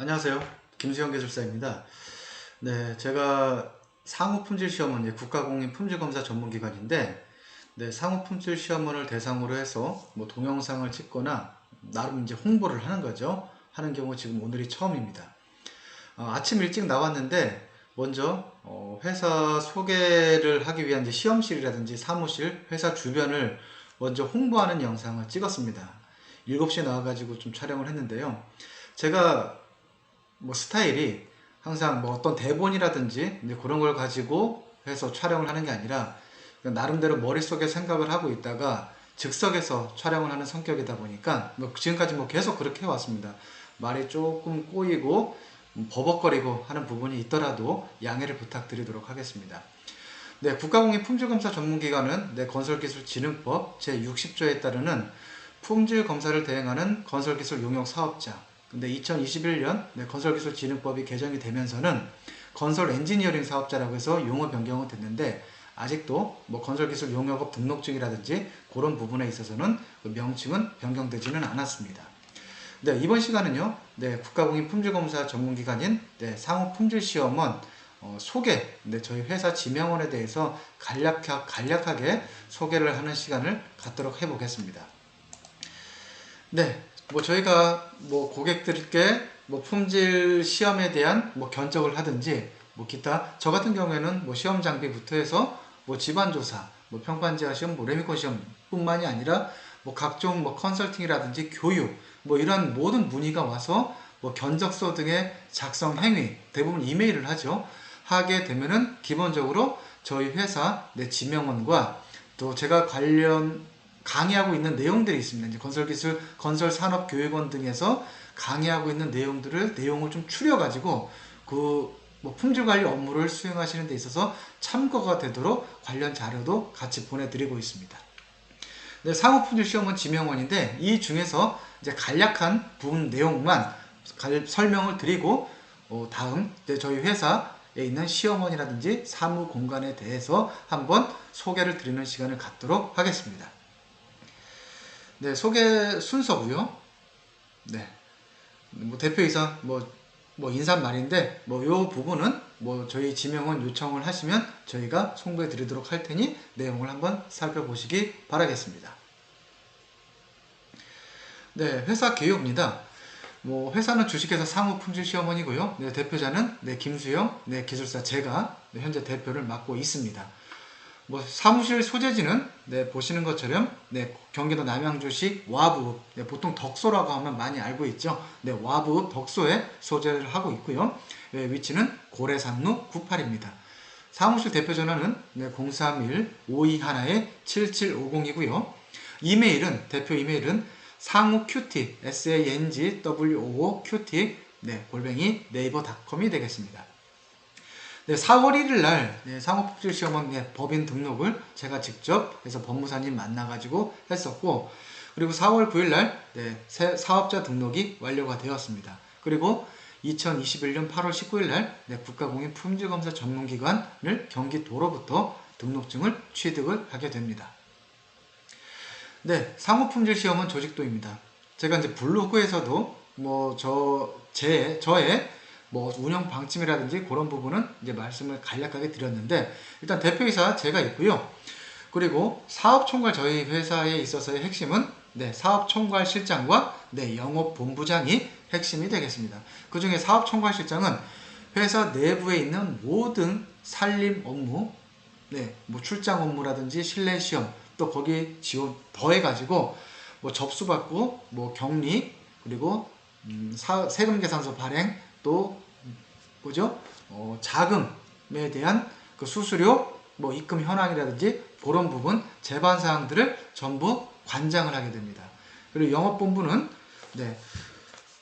안녕하세요. 김수영 기술사입니다. 네, 제가 상호 품질 시험은 이제 국가공인 품질검사 전문기관인데, 네, 상호 품질 시험원을 대상으로 해서 뭐 동영상을 찍거나 나름 이제 홍보를 하는 거죠. 하는 경우 지금 오늘이 처음입니다. 어, 아침 일찍 나왔는데 먼저 어, 회사 소개를 하기 위한 이제 시험실이라든지 사무실, 회사 주변을 먼저 홍보하는 영상을 찍었습니다. 7시에 나와가지고 좀 촬영을 했는데요. 제가 뭐 스타일이 항상 뭐 어떤 대본이라든지 이제 그런 걸 가지고 해서 촬영을 하는 게 아니라 나름대로 머릿속에 생각을 하고 있다가 즉석에서 촬영을 하는 성격이다 보니까 뭐 지금까지 뭐 계속 그렇게 해왔습니다. 말이 조금 꼬이고 음, 버벅거리고 하는 부분이 있더라도 양해를 부탁드리도록 하겠습니다. 네, 국가공인 품질검사 전문기관은 네, 건설기술진흥법 제60조에 따르는 품질 검사를 대행하는 건설기술 용역 사업자. 근데 2021년 네, 건설기술진흥법이 개정이 되면서는 건설 엔지니어링 사업자라고 해서 용어 변경은 됐는데 아직도 뭐 건설기술 용역업 등록증이라든지 그런 부분에 있어서는 그 명칭은 변경되지는 않았습니다. 네, 이번 시간은요, 네, 국가공인 품질검사 전문기관인 네, 상호품질시험원 어, 소개, 네, 저희 회사 지명원에 대해서 간략하, 간략하게 소개를 하는 시간을 갖도록 해보겠습니다. 네, 뭐 저희가 뭐 고객들께 뭐 품질 시험에 대한 뭐 견적을 하든지 뭐 기타 저 같은 경우에는 뭐 시험 장비부터 해서 뭐 집안 조사, 뭐 평판제화 시험, 뭐 레미콘 시험뿐만이 아니라 뭐 각종 뭐 컨설팅이라든지 교육 뭐 이런 모든 문의가 와서 뭐 견적서 등의 작성 행위 대부분 이메일을 하죠. 하게 되면은 기본적으로 저희 회사 내 지명원과 또 제가 관련 강의하고 있는 내용들이 있습니다. 이제 건설기술, 건설산업교육원 등에서 강의하고 있는 내용들을 내용을 좀 추려가지고 그 뭐 품질 관리 업무를 수행하시는 데 있어서 참고가 되도록 관련 자료도 같이 보내드리고 있습니다. 네, 상호품질 시험은 지명원인데 이 중에서 이제 간략한 부분 내용만 갈- 설명을 드리고 어, 다음 이제 저희 회사에 있는 시험원이라든지 사무 공간에 대해서 한번 소개를 드리는 시간을 갖도록 하겠습니다. 네, 소개 순서고요. 네. 뭐 대표이사 뭐, 뭐 인사말인데 뭐 요 부분은 뭐 저희 지명원 요청을 하시면 저희가 송부해 드리도록 할 테니 내용을 한번 살펴보시기 바라겠습니다. 네, 회사 개요입니다. 뭐 회사는 주식회사 상호품질시험원이고요. 네, 대표자는 네, 김수영, 네, 기술사 제가 네, 현재 대표를 맡고 있습니다. 뭐 사무실 소재지는 네, 보시는 것처럼 네, 경기도 남양주시 와부 네, 보통 덕소라고 하면 많이 알고 있죠. 네, 와부 덕소에 소재를 하고 있고요. 네, 위치는 고래산로 98입니다. 사무실 대표 전화는 네, 031-521-7750이고요. 이메일은 대표 이메일은 큐티 s a n g w o o 큐티 네, 골뱅이 네이버닷컴이 되겠습니다. 네, 4월 1일 날 네, 상호복지시험원 네, 법인 등록을 제가 직접 해서 법무사님 만나가지고 했었고 그리고 4월 9일 날 네, 새 사업자 등록이 완료가 되었습니다. 그리고 2021년 8월 19일 날 네, 국가공인 품질검사 전문기관을 경기도로부터 등록증을 취득을 하게 됩니다. 네, 상호품질 시험은 조직도입니다. 제가 이제 블로그에서도 뭐 저 제 저의 뭐 운영 방침이라든지 그런 부분은 이제 말씀을 간략하게 드렸는데 일단 대표이사 제가 있고요. 그리고 사업 총괄 저희 회사에 있어서의 핵심은 네, 사업 총괄 실장과 네, 영업 본부장이 핵심이 되겠습니다. 그 중에 사업 총괄 실장은 회사 내부에 있는 모든 살림 업무, 네, 뭐 출장 업무라든지 실내 시험 또 거기 지원 더해가지고 뭐 접수받고 뭐 격리 그리고 음, 사- 세금 계산서 발행 또 음, 뭐죠 어, 자금에 대한 그 수수료 뭐 입금 현황이라든지 그런 부분 제반 사항들을 전부 관장을 하게 됩니다. 그리고 영업본부는 네.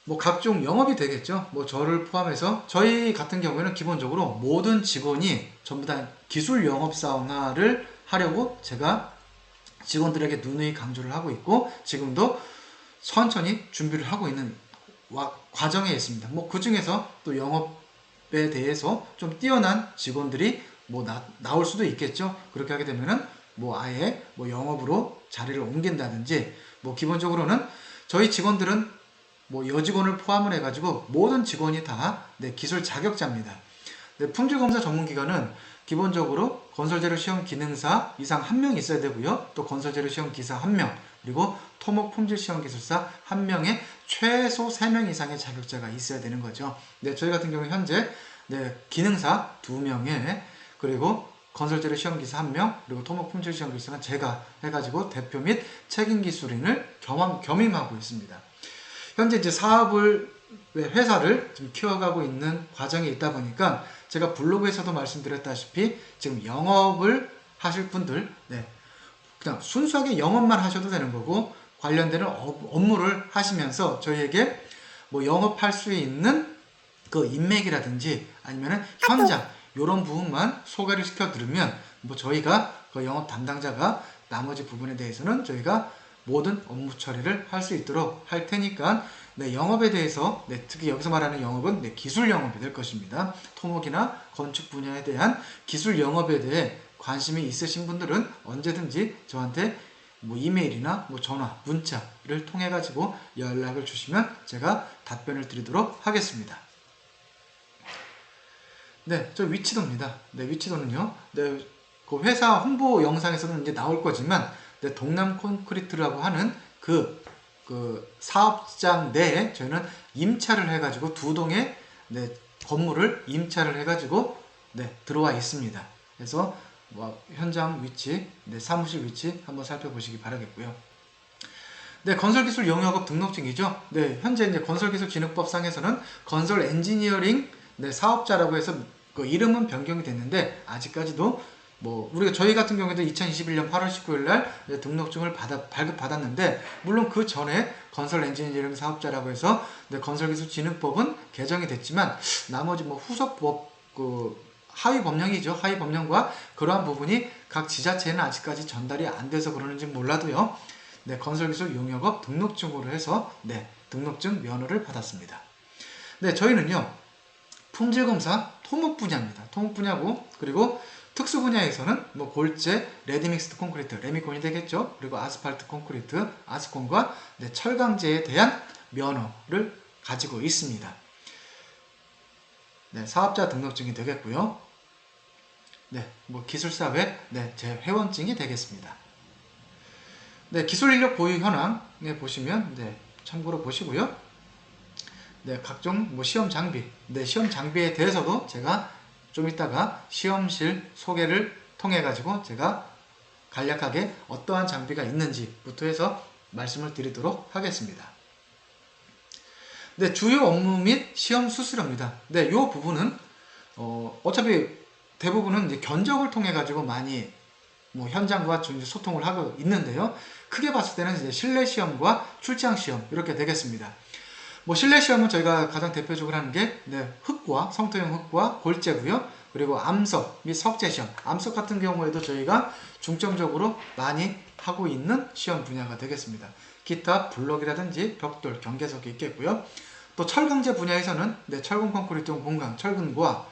뭐 각종 영업이 되겠죠. 뭐 저를 포함해서 저희 같은 경우에는 기본적으로 모든 직원이 전부 다 기술 영업 사원화를 하려고 제가 직원들에게 누누이 강조를 하고 있고 지금도 천천히 준비를 하고 있는 와- 과정에 있습니다. 뭐 그 중에서 또 영업에 대해서 좀 뛰어난 직원들이 뭐 나, 나올 수도 있겠죠. 그렇게 하게 되면은 뭐 아예 뭐 영업으로 자리를 옮긴다든지 뭐 기본적으로는 저희 직원들은 뭐 여직원을 포함을 해가지고 모든 직원이 다 네, 기술 자격자입니다. 네, 품질 검사 전문 기관은 기본적으로 건설재료 시험 기능사 이상 한 명 있어야 되고요. 또 건설재료 시험 기사 한 명, 그리고 토목 품질 시험 기술사 한 명의 최소 3명 이상의 자격자가 있어야 되는 거죠. 네, 저희 같은 경우 현재 네, 기능사 두 명에 그리고 건설재료 시험 기사 한 명, 그리고 토목 품질 시험 기사는 제가 해가지고 대표 및 책임 기술인을 겸함, 겸임하고 있습니다. 현재 이제 사업을 회사를 좀 키워가고 있는 과정에 있다 보니까 제가 블로그에서도 말씀드렸다시피 지금 영업을 하실 분들 네, 그냥 순수하게 영업만 하셔도 되는 거고 관련되는 업- 업무를 하시면서 저희에게 뭐 영업할 수 있는 그 인맥이라든지 아니면은 현장 이런 부분만 소개를 시켜 드리면 뭐 저희가 그 영업 담당자가 나머지 부분에 대해서는 저희가 모든 업무 처리를 할 수 있도록 할 테니까 네, 영업에 대해서 네, 특히 여기서 말하는 영업은 네, 기술 영업이 될 것입니다. 토목이나 건축 분야에 대한 기술 영업에 대해 관심이 있으신 분들은 언제든지 저한테 뭐 이메일이나 뭐 전화, 문자를 통해 가지고 연락을 주시면 제가 답변을 드리도록 하겠습니다. 네, 저 위치도입니다. 네, 위치도는요. 네, 그 회사 홍보 영상에서는 이제 나올 거지만 네, 동남 콘크리트라고 하는 그, 그 사업장 내에 저희는 임차를 해 가지고 두 동의 네, 건물을 임차를 해 가지고 네, 들어와 있습니다. 그래서 뭐 현장 위치, 네, 사무실 위치 한번 살펴보시기 바라겠고요. 네, 건설기술 영역업 등록증이죠. 네, 현재 이제 건설기술진흥법상에서는 건설 엔지니어링 네, 사업자라고 해서 그 이름은 변경이 됐는데 아직까지도 뭐 우리가 저희 같은 경우에도 2021년 8월 19일 날 네, 등록증을 받아 발급 받았는데 물론 그 전에 건설 엔지니어링 사업자라고 해서 네, 건설기술진흥법은 개정이 됐지만 나머지 뭐 후속 법 그 하위 법령이죠. 하위 법령과 그러한 부분이 각 지자체는 아직까지 전달이 안 돼서 그러는지 몰라도요. 네, 건설기술 용역업 등록증으로 해서 네, 등록증 면허를 받았습니다. 네, 저희는요. 품질검사 토목 분야입니다. 토목 분야고 그리고 특수 분야에서는 뭐 골재, 레디믹스드 콘크리트, 레미콘이 되겠죠. 그리고 아스팔트 콘크리트, 아스콘과 네, 철강제에 대한 면허를 가지고 있습니다. 네, 사업자 등록증이 되겠고요. 네, 뭐 기술사 외, 네, 제 회원증이 되겠습니다. 네, 기술 인력 보유 현황 네, 보시면 네, 참고로 보시고요. 네, 각종 뭐 시험 장비, 네, 시험 장비에 대해서도 제가 좀 이따가 시험실 소개를 통해 가지고 제가 간략하게 어떠한 장비가 있는지부터 해서 말씀을 드리도록 하겠습니다. 네, 주요 업무 및 시험 수수료입니다. 네, 이 부분은 어, 어차피 대부분은 이제 견적을 통해 가지고 많이 뭐 현장과 소통을 하고 있는데요. 크게 봤을 때는 이제 실내 시험과 출장 시험 이렇게 되겠습니다. 뭐 실내 시험은 저희가 가장 대표적으로 하는 게 네, 흙과 성토형 흙과 골재고요. 그리고 암석 및 석재 시험. 암석 같은 경우에도 저희가 중점적으로 많이 하고 있는 시험 분야가 되겠습니다. 기타 블록이라든지 벽돌, 경계석이 있겠고요. 또 철강제 분야에서는 네, 철근 콘크리트 공강, 철근과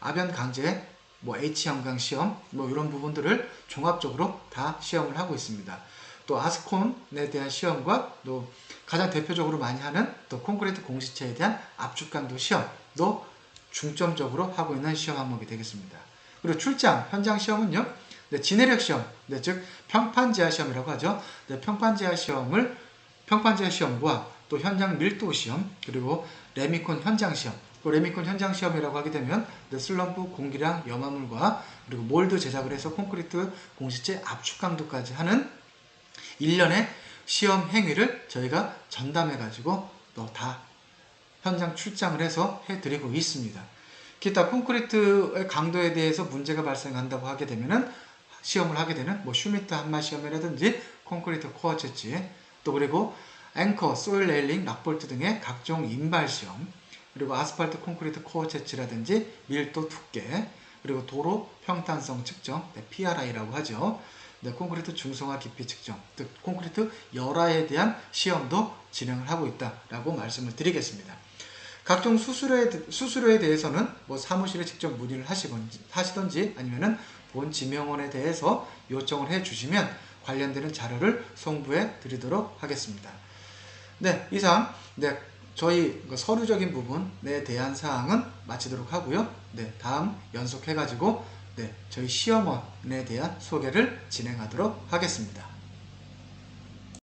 아변 강제, 뭐 H 형강 시험, 뭐 이런 부분들을 종합적으로 다 시험을 하고 있습니다. 또 아스콘에 대한 시험과 또 가장 대표적으로 많이 하는 또 콘크리트 공시체에 대한 압축 강도 시험도 중점적으로 하고 있는 시험 항목이 되겠습니다. 그리고 출장 현장 시험은요. 네, 진해력 시험, 네, 즉 평판 제하 시험이라고 하죠. 네, 평판 제하 시험을 평판 제하 시험과 또 현장 밀도 시험 그리고 레미콘 현장 시험 그 레미콘 현장 시험이라고 하게 되면 네, 슬럼프 공기량 염화물과 그리고 몰드 제작을 해서 콘크리트 공시체 압축 강도까지 하는 1년의 시험 행위를 저희가 전담해 가지고 또 다 현장 출장을 해서 해드리고 있습니다. 기타 콘크리트의 강도에 대해서 문제가 발생한다고 하게 되면은 시험을 하게 되는 뭐 슈미트 한마 시험이라든지 콘크리트 코어 채취 또 그리고 앵커, 소일 레일링, 락볼트 등의 각종 인발 시험 그리고 아스팔트 콘크리트 코어 채취라든지 밀도 두께 그리고 도로 평탄성 측정 네, PRI라고 하죠. 네, 콘크리트 중성화 깊이 측정 즉 콘크리트 열화에 대한 시험도 진행을 하고 있다라고 말씀을 드리겠습니다. 각종 수수료에, 수수료에 대해서는 뭐 사무실에 직접 문의를 하시건지, 하시던지 아니면은 본 지명원에 대해서 요청을 해 주시면 관련되는 자료를 송부해 드리도록 하겠습니다. 네, 이상 네, 저희 그 서류적인 부분에 대한 사항은 마치도록 하고요. 네, 다음 연속해가지고 네, 저희 시험원에 대한 소개를 진행하도록 하겠습니다.